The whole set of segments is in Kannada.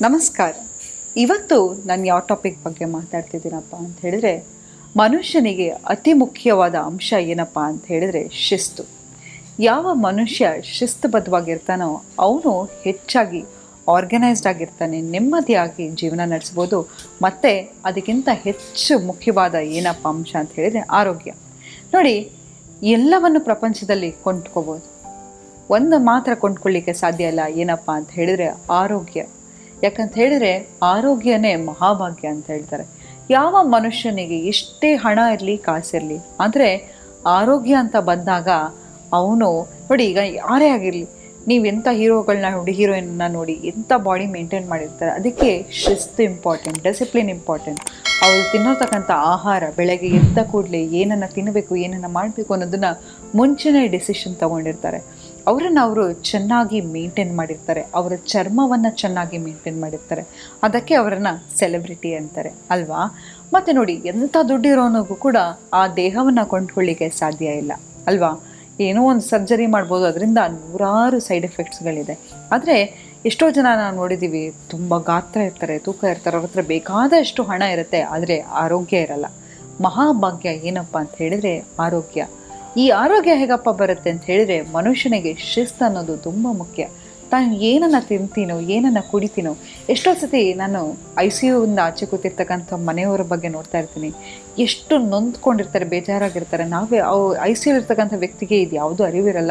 ನಮಸ್ಕಾರ. ಇವತ್ತು ನಾನು ಯಾವ ಟಾಪಿಕ್ ಬಗ್ಗೆ ಮಾತಾಡ್ತಿದ್ದೀನಪ್ಪ ಅಂತ ಹೇಳಿದ್ರೆ, ಮನುಷ್ಯನಿಗೆ ಅತಿ ಮುಖ್ಯವಾದ ಅಂಶ ಏನಪ್ಪ ಅಂತ ಹೇಳಿದ್ರೆ ಶಿಸ್ತು. ಯಾವ ಮನುಷ್ಯ ಶಿಸ್ತುಬದ್ಧವಾಗಿರ್ತಾನೋ ಅವನು ಹೆಚ್ಚಾಗಿ ಆರ್ಗನೈಸ್ಡ್ ಆಗಿರ್ತಾನೆ, ನೆಮ್ಮದಿಯಾಗಿ ಜೀವನ ನಡೆಸ್ಬೋದು ಮತ್ತು ಅದಕ್ಕಿಂತ ಹೆಚ್ಚು ಮುಖ್ಯವಾದ ಏನಪ್ಪ ಅಂಶ ಅಂತ ಹೇಳಿದರೆ ಆರೋಗ್ಯ. ನೋಡಿ, ಎಲ್ಲವನ್ನು ಪ್ರಪಂಚದಲ್ಲಿ ಕೊಂಡ್ಕೋಬೋದು ಒಂದು ಮಾತ್ರ ಕೊಂಡ್ಕೊಳ್ಳಿಕ್ಕೆ ಸಾಧ್ಯ ಇಲ್ಲ ಏನಪ್ಪ ಅಂತ ಹೇಳಿದರೆ ಆರೋಗ್ಯ. ಯಾಕಂತ ಹೇಳಿದ್ರೆ ಆರೋಗ್ಯನೇ ಮಹಾಭಾಗ್ಯ ಅಂತ ಹೇಳ್ತಾರೆ. ಯಾವ ಮನುಷ್ಯನಿಗೆ ಎಷ್ಟೇ ಹಣ ಇರಲಿ ಕಾಸಿರಲಿ ಆದರೆ ಆರೋಗ್ಯ ಅಂತ ಬಂದಾಗ ಅವನು, ನೋಡಿ ಈಗ ಯಾರೇ ಆಗಿರಲಿ, ನೀವು ಎಂಥ ಹೀರೋಗಳನ್ನ ನೋಡಿ, ಹೀರೋಯಿನ್ನ ನೋಡಿ, ಎಂಥ ಬಾಡಿ ಮೇಂಟೈನ್ ಮಾಡಿರ್ತಾರೆ, ಅದಕ್ಕೆ ಶಿಸ್ತು ಇಂಪಾರ್ಟೆಂಟ್, ಡಿಸಿಪ್ಲಿನ್ ಇಂಪಾರ್ಟೆಂಟ್. ಅವ್ರು ತಿನ್ನೋತಕ್ಕಂಥ ಆಹಾರ, ಬೆಳಗ್ಗೆ ಎದ್ದ ಕೂಡಲೇ ಏನನ್ನು ತಿನ್ನಬೇಕು ಏನನ್ನು ಮಾಡಬೇಕು ಅನ್ನೋದನ್ನು ಮುಂಚೆನೇ ಡಿಸಿಷನ್ ತಗೊಂಡಿರ್ತಾರೆ. ಅವರನ್ನು ಅವರು ಚೆನ್ನಾಗಿ ಮೇಂಟೈನ್ ಮಾಡಿರ್ತಾರೆ. ಅವರ ಚರ್ಮವನ್ನು ಚೆನ್ನಾಗಿ ಮೇಂಟೈನ್ ಮಾಡಿರ್ತಾರೆ. ಅದಕ್ಕೆ ಅವರನ್ನು ಸೆಲೆಬ್ರಿಟಿ ಅಂತಾರೆ, ಅಲ್ವಾ? ಮತ್ತು ನೋಡಿ, ಎಂಥ ದುಡ್ಡಿರೋನಿಗೂ ಕೂಡ ಆ ದೇಹವನ್ನು ಕೊಂಡ್ಕೊಳ್ಳಿಕ್ಕೆ ಸಾಧ್ಯ ಇಲ್ಲ, ಅಲ್ವಾ? ಏನೋ ಒಂದು ಸರ್ಜರಿ ಮಾಡ್ಬೋದು, ಅದರಿಂದ ನೂರಾರು ಸೈಡ್ ಎಫೆಕ್ಟ್ಸ್ಗಳಿದೆ ಆದರೆ ಎಷ್ಟೋ ಜನ ನಾವು ನೋಡಿದ್ದೀವಿ ತುಂಬ ಗಾತ್ರ ಇರ್ತಾರೆ, ತೂಕ ಇರ್ತಾರೆ, ಅವ್ರ ಹತ್ರ ಬೇಕಾದಷ್ಟು ಹಣ ಇರುತ್ತೆ, ಆದರೆ ಆರೋಗ್ಯ ಇರಲ್ಲ. ಮಹಾಭಾಗ್ಯ ಏನಪ್ಪ ಅಂತ ಹೇಳಿದರೆ ಆರೋಗ್ಯ. ಈ ಆರೋಗ್ಯ ಹೇಗಪ್ಪ ಬರುತ್ತೆ ಅಂತ ಹೇಳಿದರೆ ಮನುಷ್ಯನಿಗೆ ಶಿಸ್ತು ಅನ್ನೋದು ತುಂಬ ಮುಖ್ಯ. ತಾನು ಏನನ್ನು ತಿಂತೀನೋ, ಏನನ್ನು ಕುಡಿತೀನೋ, ಎಷ್ಟೋ ಸತಿ ನಾನು ಐ ಸಿ ಯುವಿಂದ ಆಚೆ ಕೂತಿರ್ತಕ್ಕಂಥ ಮನೆಯವರ ಬಗ್ಗೆ ನೋಡ್ತಾ ಇರ್ತೀನಿ. ಎಷ್ಟು ನೊಂದ್ಕೊಂಡಿರ್ತಾರೆ, ಬೇಜಾರಾಗಿರ್ತಾರೆ. ನಾವೇ ಅವು ಐ ಸಿ ಯು ಇರ್ತಕ್ಕಂಥ ವ್ಯಕ್ತಿಗೆ ಇದು ಯಾವುದೂ ಅರಿವಿರಲ್ಲ.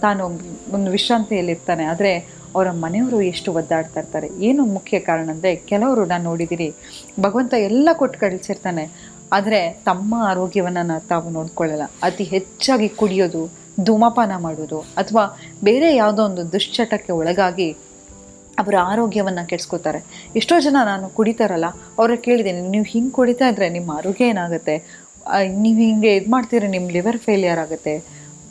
ತಾನು ಒಂದು ವಿಶ್ರಾಂತಿಯಲ್ಲಿರ್ತಾನೆ. ಆದರೆ ಅವರ ಮನೆಯವರು ಎಷ್ಟು ಒದ್ದಾಡ್ತಾ ಇರ್ತಾರೆ. ಏನು ಮುಖ್ಯ ಕಾರಣ ಅಂದರೆ ಕೆಲವರು ನಾನು ನೋಡಿದ್ದೀರಿ ಭಗವಂತ ಎಲ್ಲ ಕೊಟ್ಟು ಕಳಿಸಿರ್ತಾನೆ. ಆದರೆ ತಮ್ಮ ಆರೋಗ್ಯವನ್ನು ತಾವು ನೋಡ್ಕೊಳ್ಳಲ್ಲ. ಅತಿ ಹೆಚ್ಚಾಗಿ ಕುಡಿಯೋದು, ಧೂಮಪಾನ ಮಾಡೋದು, ಅಥವಾ ಬೇರೆ ಯಾವುದೋ ಒಂದು ದುಶ್ಚಟಕ್ಕೆ ಒಳಗಾಗಿ ಅವರ ಆರೋಗ್ಯವನ್ನು ಕೆಡಿಸ್ಕೋತಾರೆ. ಎಷ್ಟೋ ಜನ ನಾನು ಕುಡಿತಾರಲ್ಲ, ಅವ್ರ ಕೇಳಿದ್ದೀನಿ, ನೀವು ಹಿಂಗೆ ಕುಡಿತಾ ಇದ್ರೆ ನಿಮ್ಮ ಆರೋಗ್ಯ ಏನಾಗುತ್ತೆ? ನೀವು ಹಿಂಗೆ ಇದು ಮಾಡ್ತೀರಿ ನಿಮ್ಮ ಲಿವರ್ ಫೇಲಿಯರ್ ಆಗುತ್ತೆ.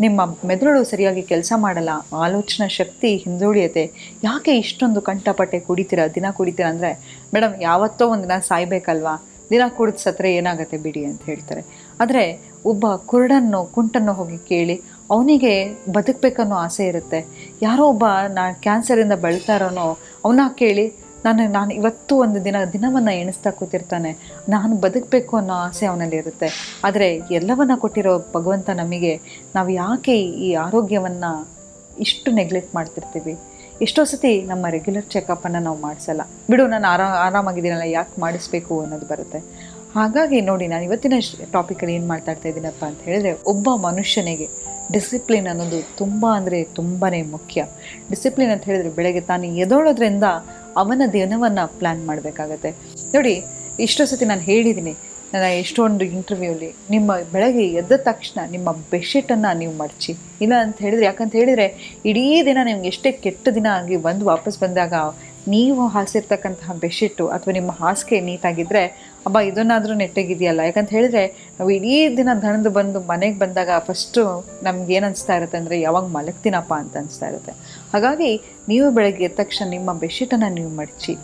ನಿಮ್ಮ ಮೆದುಳು ಸರಿಯಾಗಿ ಕೆಲಸ ಮಾಡಲ್ಲ, ಆಲೋಚನಾ ಶಕ್ತಿ ಹಿಂದುಳಿಯತ್ತೆ. ಯಾಕೆ ಇಷ್ಟೊಂದು ಕಂಠಪಟ್ಟೆ ಕುಡಿತೀರ, ದಿನ ಕುಡಿತೀರ ಅಂದರೆ, ಮೇಡಮ್, ಯಾವತ್ತೋ ಒಂದು ದಿನ ಸಾಯ್ಬೇಕಲ್ವಾ? ದಿನ ಕುಡಿದು ಸತ್ರೆ ಏನಾಗುತ್ತೆ ಬಿಡಿ ಅಂತ ಹೇಳ್ತಾರೆ. ಆದರೆ ಒಬ್ಬ ಕುರುಡನ್ನು, ಕುಂಟನ್ನು ಹೋಗಿ ಕೇಳಿ ಅವನಿಗೆ ಬದುಕಬೇಕನ್ನೋ ಆಸೆ ಇರುತ್ತೆ. ಯಾರೋ ಒಬ್ಬ ನಾ ಕ್ಯಾನ್ಸರಿಂದ ಬಳಸ್ತಾರೋನೋ ಇರೋನೋ ಅವನ ಕೇಳಿ ನಾನು ನಾನು ಇವತ್ತು ಒಂದು ದಿನ ದಿನವನ್ನು ಎಣಿಸ್ತಾ ಕೂತಿರ್ತಾನೆ. ನಾನು ಬದುಕಬೇಕು ಅನ್ನೋ ಆಸೆ ಅವನಲ್ಲಿ ಇರುತ್ತೆ. ಆದರೆ ಎಲ್ಲವನ್ನ ಕೊಟ್ಟಿರೋ ಭಗವಂತ ನಮಗೆ, ನಾವು ಯಾಕೆ ಈ ಆರೋಗ್ಯವನ್ನು ಇಷ್ಟು ನೆಗ್ಲೆಕ್ಟ್ ಮಾಡ್ತಿರ್ತೀವಿ? ಎಷ್ಟೋ ಸತಿ ನಮ್ಮ ರೆಗ್ಯುಲರ್ ಚೆಕಪ್ಪನ್ನು ನಾವು ಮಾಡಿಸಲ್ಲ. ಬಿಡು, ನಾನು ಆರಾಮ ಆರಾಮಾಗಿದ್ದೀನಲ್ಲ, ಯಾಕೆ ಮಾಡಿಸ್ಬೇಕು ಅನ್ನೋದು ಬರುತ್ತೆ. ಹಾಗಾಗಿ ನೋಡಿ, ನಾನು ಇವತ್ತಿನ ಟಾಪಿಕಲ್ಲಿ ಏನು ಮಾತಾಡ್ತಾ ಇದ್ದೀನಪ್ಪ ಅಂತ ಹೇಳಿದ್ರೆ, ಒಬ್ಬ ಮನುಷ್ಯನಿಗೆ ಡಿಸಿಪ್ಲಿನ್ ಅನ್ನೋದು ತುಂಬ ಅಂದರೆ ತುಂಬಾ ಮುಖ್ಯ. ಡಿಸಿಪ್ಲಿನ್ ಅಂತ ಹೇಳಿದ್ರೆ ಬೆಳಗ್ಗೆ ತಾನು ಎದೋಳೋದ್ರಿಂದ ಅವನ ದಿನವನ್ನು ಪ್ಲ್ಯಾನ್ ಮಾಡಬೇಕಾಗತ್ತೆ. ನೋಡಿ ಇಷ್ಟೋ ಸತಿ ನಾನು ಹೇಳಿದ್ದೀನಿ ನನ್ನ ಎಷ್ಟೊಂದು ಇಂಟರ್ವ್ಯೂಲಿ ನಿಮ್ಮ ಬೆಳಗ್ಗೆ ಎದ್ದ ತಕ್ಷಣ ನಿಮ್ಮ ಬೆಡ್ಶೀಟನ್ನು ನೀವು ಮಡಚಿ. ಇಲ್ಲ ಅಂತ ಹೇಳಿದರೆ, ಯಾಕಂತ ಹೇಳಿದರೆ, ಇಡೀ ದಿನ ನಿಮ್ಗೆ ಎಷ್ಟೇ ಕೆಟ್ಟ ದಿನ ಆಗಿ ಬಂದು ವಾಪಸ್ ಬಂದಾಗ, ನೀವು ಹಾಸಿರ್ತಕ್ಕಂತಹ ಬೆಡ್ಶೀಟು ಅಥವಾ ನಿಮ್ಮ ಹಾಸಿಗೆ ನೀಟಾಗಿದ್ದರೆ ಅಬ್ಬ, ಇದನ್ನಾದರೂ ನೆಟ್ಟಗಿದೆಯಲ್ಲ ಯಾಕಂತ ಹೇಳಿದ್ರೆ, ನಾವು ಇಡೀ ದಿನ ದಣದು ಬಂದು ಮನೆಗೆ ಬಂದಾಗ ಫಸ್ಟು ನಮ್ಗೆ ಏನು ಅನಿಸ್ತಾ ಇರುತ್ತೆ ಅಂದರೆ, ಯಾವಾಗ ಮಲಗ್ತೀನಪ್ಪ ಅಂತ ಅನಿಸ್ತಾ ಇರುತ್ತೆ. ಹಾಗಾಗಿ, ನೀವು ಬೆಳಗ್ಗೆ ಎದ್ದ ತಕ್ಷಣ ನಿಮ್ಮ ಬೆಡ್ಶೀಟನ್ನು ನೀವು ಮಡಚಿ.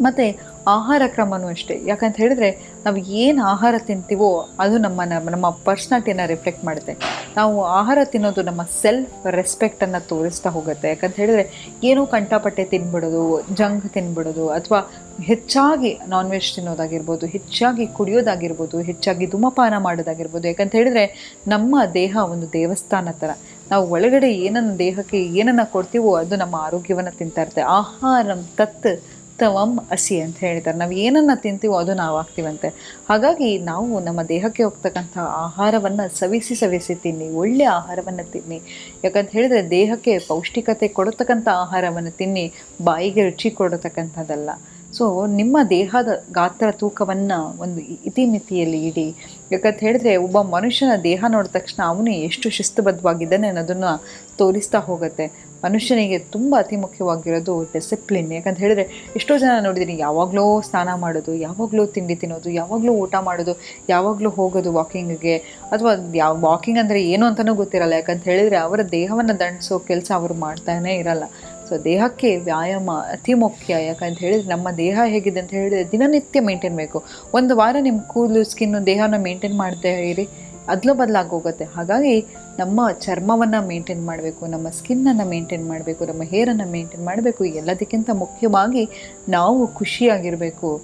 ಮತ್ತು ಆಹಾರ ಕ್ರಮವೂ ಅಷ್ಟೇ. ಯಾಕಂತ ಹೇಳಿದ್ರೆ ನಾವು ಏನು ಆಹಾರ ತಿಂತೀವೋ ಅದು ನಮ್ಮ ನಮ್ಮ ಪರ್ಸ್ನಾಲಿಟಿನ ರಿಫ್ಲೆಕ್ಟ್ ಮಾಡುತ್ತೆ. ನಾವು ಆಹಾರ ತಿನ್ನೋದು ನಮ್ಮ ಸೆಲ್ಫ್ ರೆಸ್ಪೆಕ್ಟನ್ನು ತೋರಿಸ್ತಾ ಹೋಗುತ್ತೆ. ಯಾಕಂತ ಹೇಳಿದ್ರೆ ಏನೋ ಕಂಠಪಟ್ಟೆ ತಿನ್ಬಿಡೋದು ಜಂಕ್ ತಿನ್ಬಿಡೋದು, ಅಥವಾ ಹೆಚ್ಚಾಗಿ ನಾನ್ ವೆಜ್ ತಿನ್ನೋದಾಗಿರ್ಬೋದು, ಹೆಚ್ಚಾಗಿ ಕುಡಿಯೋದಾಗಿರ್ಬೋದು, ಹೆಚ್ಚಾಗಿ ಧೂಮಪಾನ ಮಾಡೋದಾಗಿರ್ಬೋದು. ಯಾಕಂತ ಹೇಳಿದ್ರೆ ನಮ್ಮ ದೇಹ ಒಂದು ದೇವಸ್ಥಾನ ಥರ ನಾವು ಒಳಗಡೆ ಏನನ್ನು ದೇಹಕ್ಕೆ ಏನನ್ನು ಕೊಡ್ತೀವೋ ಅದು ನಮ್ಮ ಆರೋಗ್ಯವನ್ನು ತಿಂತಾ ಇರುತ್ತೆ. ಆಹಾರಂ ತತ್ ತವಂ ಅಸಿ ಅಂತ ಹೇಳ್ತಾರೆ ನಾವು ಏನನ್ನು ತಿಂತೀವೋ ಅದು ನಾವು ಆಗ್ತೀವಂತೆ. ಹಾಗಾಗಿ ನಾವು ನಮ್ಮ ದೇಹಕ್ಕೆ ಹೋಗ್ತಕ್ಕಂಥ ಆಹಾರವನ್ನು ಸವಿಸಿ ಸವಿಸಿ ತಿನ್ನಿ ಒಳ್ಳೆಯ ಆಹಾರವನ್ನು ತಿನ್ನಿ. ಯಾಕಂತ ಹೇಳಿದ್ರೆ ದೇಹಕ್ಕೆ ಪೌಷ್ಟಿಕತೆ ಕೊಡತಕ್ಕಂಥ ಆಹಾರವನ್ನು ತಿನ್ನಿ, ಬಾಯಿಗೆ ರುಚಿ ಕೊಡತಕ್ಕಂಥದ್ದಲ್ಲ. ಸೊ ನಿಮ್ಮ ದೇಹದ ಗಾತ್ರ ತೂಕವನ್ನು ಒಂದು ಇತಿಮಿತಿಯಲ್ಲಿ ಇಡಿ. ಯಾಕಂತ ಹೇಳಿದ್ರೆ ಒಬ್ಬ ಮನುಷ್ಯನ ದೇಹ ನೋಡಿದ ತಕ್ಷಣ ಅವನು ಎಷ್ಟು ಶಿಸ್ತುಬದ್ಧವಾಗಿದ್ದಾನೆ ಅನ್ನೋದನ್ನು ತೋರಿಸ್ತಾ ಹೋಗುತ್ತೆ. ಮನುಷ್ಯನಿಗೆ ತುಂಬ ಅತಿ ಮುಖ್ಯವಾಗಿರೋದು ಡಿಸಿಪ್ಲಿನ್. ಯಾಕಂತ ಹೇಳಿದ್ರೆ ಎಷ್ಟೋ ಜನ ನೋಡಿದ್ದೀನಿ ಯಾವಾಗಲೂ ಸ್ನಾನ ಮಾಡೋದು, ಯಾವಾಗಲೂ ತಿಂಡಿ ತಿನ್ನೋದು, ಯಾವಾಗಲೂ ಊಟ ಮಾಡೋದು, ಯಾವಾಗಲೂ ಹೋಗೋದು ವಾಕಿಂಗ್ಗೆ ಅಥವಾ ಯಾವ ವಾಕಿಂಗ್ ಅಂದರೆ ಏನು ಅಂತಲೂ ಗೊತ್ತಿರಲ್ಲ. ಯಾಕಂತ ಹೇಳಿದರೆ ಅವರ ದೇಹವನ್ನು ದಂಡಿಸೋ ಕೆಲಸ ಅವರು ಮಾಡ್ತಾನೇ ಇರಲ್ಲ. ಸೊ, ದೇಹಕ್ಕೆ ವ್ಯಾಯಾಮ ಅತಿ ಮುಖ್ಯ. ಯಾಕಂತ ಹೇಳಿದರೆ ನಮ್ಮ ದೇಹ ಹೇಗಿದೆ ಅಂತ ಹೇಳಿದರೆ ದಿನನಿತ್ಯ ಮೇಂಟೈನ್ ಬೇಕು. ಒಂದು ವಾರ ನಿಮ್ಮ ಕೂದಲು, ಸ್ಕಿನ್ನು, ದೇಹನ ಮೇಂಟೈನ್ ಮಾಡ್ತಾ ಇರಿ. ಅದ್ಲು ಬದಲಾಗಿ ಹೋಗುತ್ತೆ ಹಾಗಾಗಿ ನಮ್ಮ ಚರ್ಮವನ್ನು ಮೇಂಟೈನ್ ಮಾಡಬೇಕು, ನಮ್ಮ ಸ್ಕಿನ್ನನ್ನು ಮೇಂಟೈನ್ ಮಾಡಬೇಕು, ನಮ್ಮ ಹೇರನ್ನು ಮೇಂಟೈನ್ ಮಾಡಬೇಕು, ಎಲ್ಲದಕ್ಕಿಂತ ಮುಖ್ಯವಾಗಿ ನಾವು ಖುಷಿಯಾಗಿರಬೇಕು.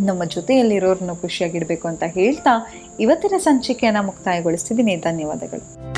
ನಮ್ಮ ಜೊತೆಯಲ್ಲಿರೋರನ್ನು ಖುಷಿಯಾಗಿಡಬೇಕು ಅಂತ ಹೇಳ್ತಾ ಇವತ್ತಿನ ಸಂಚಿಕೆಯನ್ನು ಮುಕ್ತಾಯಗೊಳಿಸ್ತಿದ್ದೀನಿ. ಧನ್ಯವಾದಗಳು.